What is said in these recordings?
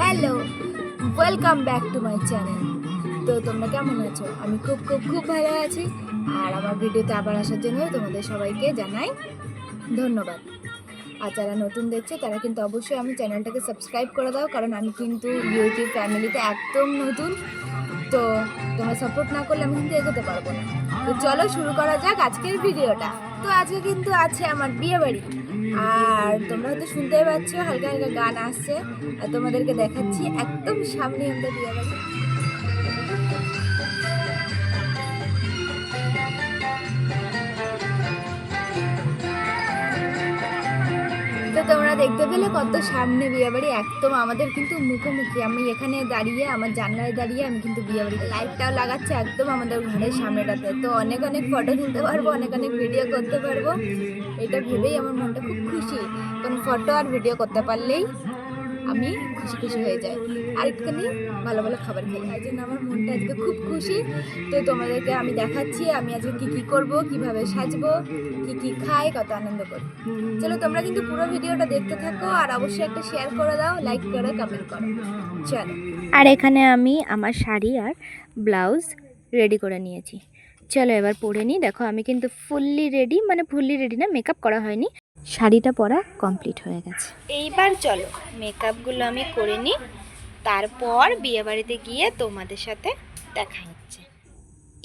Hello welcome back to my channel তো তোমরা কেমন আছো? আমি খুব খুব খুব ভালো আছি। আর আমার ভিডিওতে আবার আসার জন্য তোমাদের সবাইকে জানাই ধন্যবাদ। আর যারা নতুন দেখছে, তারা কিন্তু অবশ্যই আমি চ্যানেলটাকে সাবস্ক্রাইব করে দাও, কারণ আমি কিন্তু ইউটিউব ফ্যামিলিতে একদম নতুন। তো তোমরা সাপোর্ট না করলে আমি কিন্তু এগোতে পারব না। তো চলো শুরু করা যাক আজকের ভিডিওটা। তো আজকে কিন্তু আছে আমার বিয়ে বাড়ি আর তোমরা হয়তো শুনতেই পাচ্ছ, হালকা হালকা গান আসছে। আর তোমাদেরকে দেখাচ্ছি, একদম সামনে আমাদের বিয়ে বাড়ি দেখতে পেলে কত সামনে বিয়েবাড়ি, একদম আমাদের কিন্তু মুখোমুখি। আমি এখানে দাঁড়িয়ে, আমার জানলায় দাঁড়িয়ে আমি কিন্তু বিয়েবাড়ি লাইটটাও লাগাচ্ছি, একদম আমাদের ঘরের সামনেটাতে। তো অনেক অনেক ফটো তুলতে পারব, অনেক অনেক ভিডিও করতে পারব। এটা ভেবেই আমার মনটা খুব খুশি। কারণ ফটো আর ভিডিও করতে পারলেই আমি খুশি খুশি হয়ে যাই। আর একটুখানি ভালো ভালো খাবার খাই তাই জন্য আমার মনটা আজকে খুব খুশি। তো তোমাদেরকে আমি দেখাচ্ছি, আমি আজকে কী কী করব, কীভাবে সাজবো, কী কী খাই, কত আনন্দ করি। চলো তোমরা কিন্তু পুরো ভিডিওটা দেখতে থাকো আর অবশ্যই একটা শেয়ার করে দাও লাইক করে কমেন্ট করো। চলো। আর এখানে আমি আমার শাড়ি আর ব্লাউজ রেডি করে নিয়েছি। চলো এবার পরে নিই। দেখো আমি কিন্তু ফুললি রেডি মানে ফুললি রেডি না মেকআপ করা হয়নি। শাড়িটা পরা কমপ্লিট হয়ে গেছে। এইবার চলো মেকআপগুলো আমি করে নিই। তারপর বিয়েবাড়িতে গিয়ে তোমাদের সাথে দেখা হচ্ছে।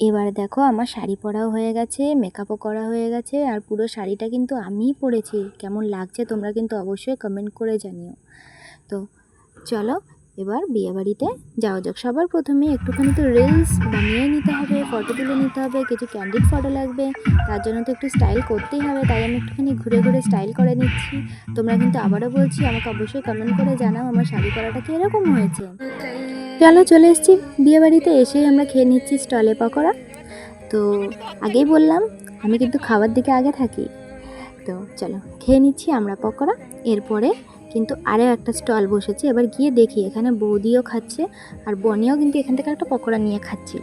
এবার দেখো আমার শাড়ি পরাও হয়ে গেছে মেকআপও করা হয়ে গেছে আর পুরো শাড়িটা কিন্তু আমিই পরেছি। কেমন লাগছে তোমরা কিন্তু অবশ্যই কমেন্ট করে জানিও। তো চলো এবার বিয়েবাড়িতে যাওয়া যাক। সবার প্রথমে একটুখানি তো রিলস বানিয়ে নিতে হবে ফটো তুলে নিতে হবে, কিছু ক্যান্ডিড ফটো লাগবে, তার জন্য তো একটু স্টাইল করতেই হবে, তাই আমি একটুখানি ঘুরে ঘুরে স্টাইল করে নিচ্ছি। তোমরা কিন্তু আবারও বলছি, আমাকে অবশ্যই কমেন্ট করে জানাও আমার শাড়ি পরাটা কীরকম হয়েছে। চলো চলে এসেছি। বিয়েবাড়িতে এসেই আমরা খেয়ে নিচ্ছি স্টলে পকোড়া। তো আগেই বললাম, আমি কিন্তু খাবার দিকে আগে থাকি। তো চলো, খেয়ে নিচ্ছি আমরা পকোড়া। এরপরে কিন্তু আরও একটা স্টল বসেছে। এবার গিয়ে দেখি, এখানে বৌদিও খাচ্ছে আর বনিও কিন্তু এখান থেকে একটা পকোড়া নিয়ে খাচ্ছিল।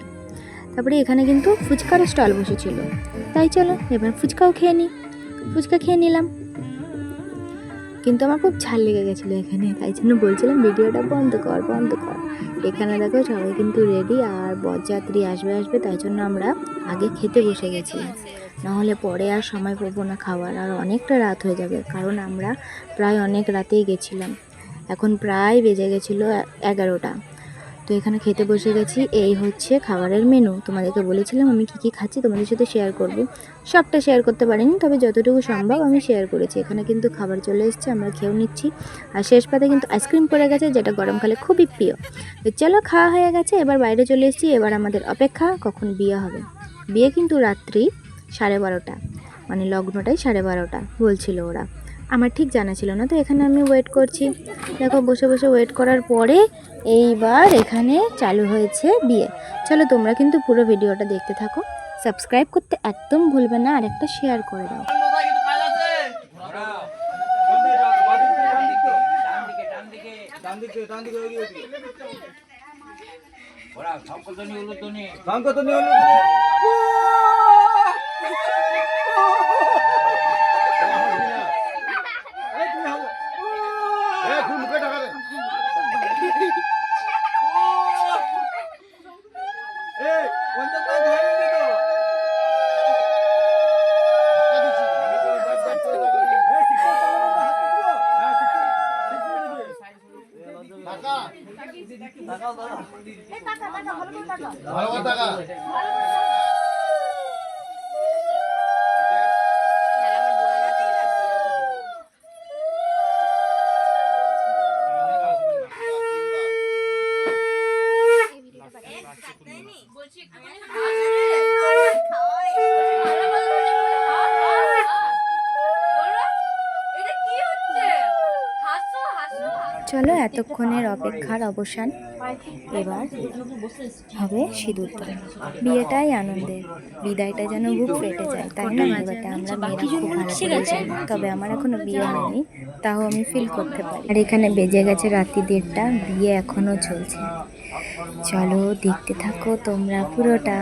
তারপরে এখানে কিন্তু ফুচকারও স্টল বসেছিল। তাই চলো, এবার ফুচকাও খেয়ে নিই ফুচকা খেয়ে নিলাম। কিন্তু আমার খুব ঝাল লেগে গেছিল এখানে, তাই জন্য বলছিলাম ভিডিওটা বন্ধ কর বন্ধ কর। এখানে দেখো সবাই কিন্তু রেডি আর বরযাত্রী আসবে আসবে, তাই জন্য আমরা আগে খেতে বসে গেছি। নাহলে পরে আর সময় পাবো না খাওয়ার, আর অনেকটা রাত হয়ে যাবে, কারণ আমরা প্রায় অনেক রাতেই গেছিলাম। এখন প্রায় বেজে গেছিল এগারোটা। তো এখানে খেতে বসে গেছি। এই হচ্ছে খাবারের মেনু তোমাদেরকে বলেছিলাম আমি কী কী খাচ্ছি, তোমাদের সাথে শেয়ার করব। সবটা শেয়ার করতে পারিনি, তবে যতটুকু সম্ভব আমি শেয়ার করেছি। এখানে কিন্তু খাবার চলে এসেছে, আমরা খেয়েও নিচ্ছি। আর শেষ পাতে কিন্তু আইসক্রিম পড়ে গেছে, যেটা গরমকালে খুবই প্রিয়। তো চলো, খাওয়া হয়ে গেছে, এবার বাইরে চলে এসেছি। এবার আমাদের অপেক্ষা, কখন বিয়ে হবে। বিয়ে কিন্তু রাত্রি সাড়ে বারোটা। মানে লগ্নটাই সাড়ে বারোটা, বলছিল ওরা। আমার ঠিক জানা ছিল না তো এখানে আমি ওয়েট করছি দেখো বসে বসে ওয়েট করার পরে এইবার এখানে চালু হয়েছে বিয়ে চলো তোমরা কিন্তু পুরো ভিডিওটা দেখতে থাকো সাবস্ক্রাইব করতে একদম ভুলবে না আর একটা শেয়ার করে দাও ভালো কথা চলো এতক্ষণের অপেক্ষার অবসান। এবার হবে সিঁদুরদান। বিয়েটাই আনন্দের। বিদায়টা যেন বুক ফেটে যায় তাই না এবারটা আমরা মেয়েরা খুব ভালো তবে আমার এখনও বিয়ে হয়নি তাও আমি ফিল করতে পারি। আর এখানে বেজে গেছে রাত্রি দেড়টা বিয়ে এখনও চলছে। চলো দেখতে থাকো তোমরা পুরোটা।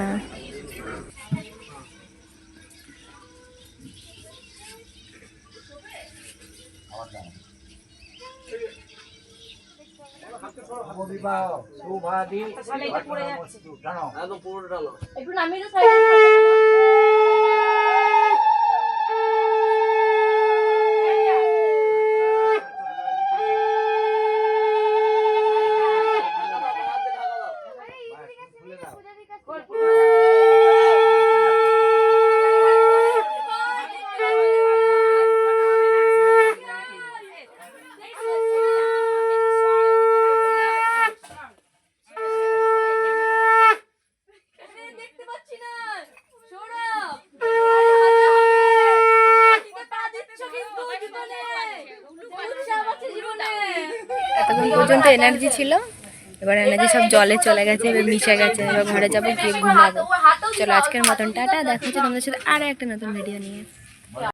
একটু নামিয়ে দাও সাইডে দেখতে পাচ্ছি না সৌরভ দিকে পা দিচ্ছ কিন্তু জীবনে উৎসাহ আছে জীবনে এতক্ষণ পর্যন্ত এনার্জি ছিল। এবার এনার্জি সব জলে চলে গেছে, এবার মিশে গেছে, এবার ঘরে যাব, গিয়ে ঘুমাবো। চলো আজকের মতন, টাটা, দেখা হচ্ছে তোমাদের সাথে আর একটা নতুন ভিডিও নিয়ে।